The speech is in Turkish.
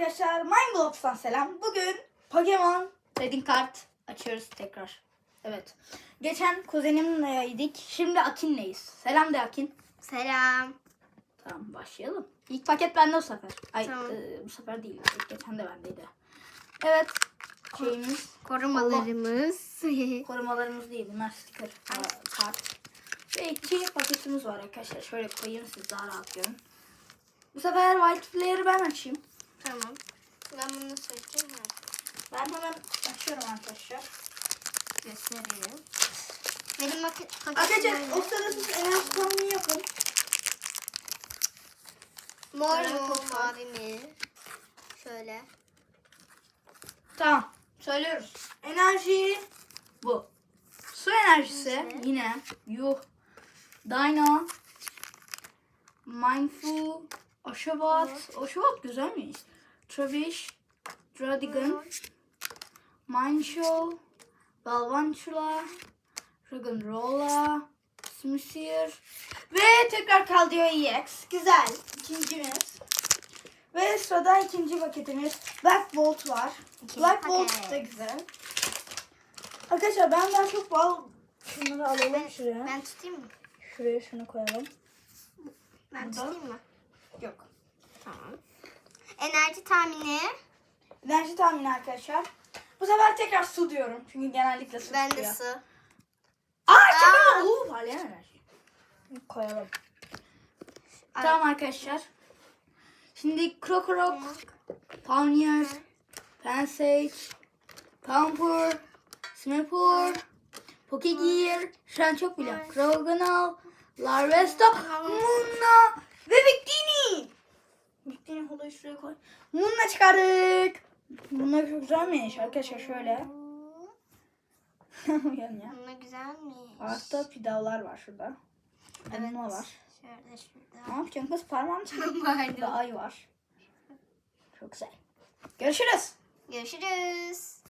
arkadaşlar, Mineblocks'tan selam. Bugün Pokemon Trading Card açıyoruz tekrar. Evet. Geçen kuzenimleydik, şimdi Akin'leyiz. Selam de Akin. Selam. Tamam başlayalım. İlk paket bende bu sefer. Ay Tamam. e, bu sefer değil. Geçen de bendeydi. Evet. Şeyimiz, Korumalarımız. korumalarımız değil. Bunlar sticker e, kart. Ve iki paketimiz var arkadaşlar. Şöyle koyayım siz daha rahat görün. Bu sefer White Flare'ı ben açayım. Tamam. Ben bunu söyleyeceğim. Ben hemen açıyorum arkadaşlar. Göstereyim. Benim paket Arkadaşlar o sırada siz enerji tahmini yapın. Mor mu mavi mi? Şöyle. Tamam. Söylüyoruz. Enerji bu. Su enerjisi Enerji. yine yuh. Dino. Mindful. Oshawott. Oshawott güzelmiş. Travish. Dradigan. Mindshow. Balvantula. Roggenrola. Smisir. Ve tekrar Caldio EX. Güzel. İkincimiz. Ve sırada ikinci paketimiz Black Bolt var. İkinci Black Bolt paket. da güzel. Arkadaşlar ben daha çok bal şunları alalım şuraya. Ben tutayım mı? Şuraya şunu koyalım. Ben Burada. tutayım mı? Tamam. Enerji tahmini. Enerji tahmini arkadaşlar. Bu sefer tekrar su diyorum. Çünkü genellikle su Ben de su. Aa Aa. Uuu parlayan enerji. Koyalım. Ay. Tamam arkadaşlar. Şimdi Krokorok, Pawnier, Pansage, Pampur, Smeapur, Pokegear, şu an çok biliyorum. Krogonal, Larvesta, Munna ve Victini. Holoyu şuraya koy. Munna çıkardık. Bunlar çok güzelmiş arkadaşlar şöyle. Gelin ya. Bunlar güzelmiş. Altta pidavlar var şurada. Evet. Elma var. Şöyle şurada. Ne yapacaksın kız. Vardı. Burada ay var. Çok güzel. Görüşürüz. Görüşürüz.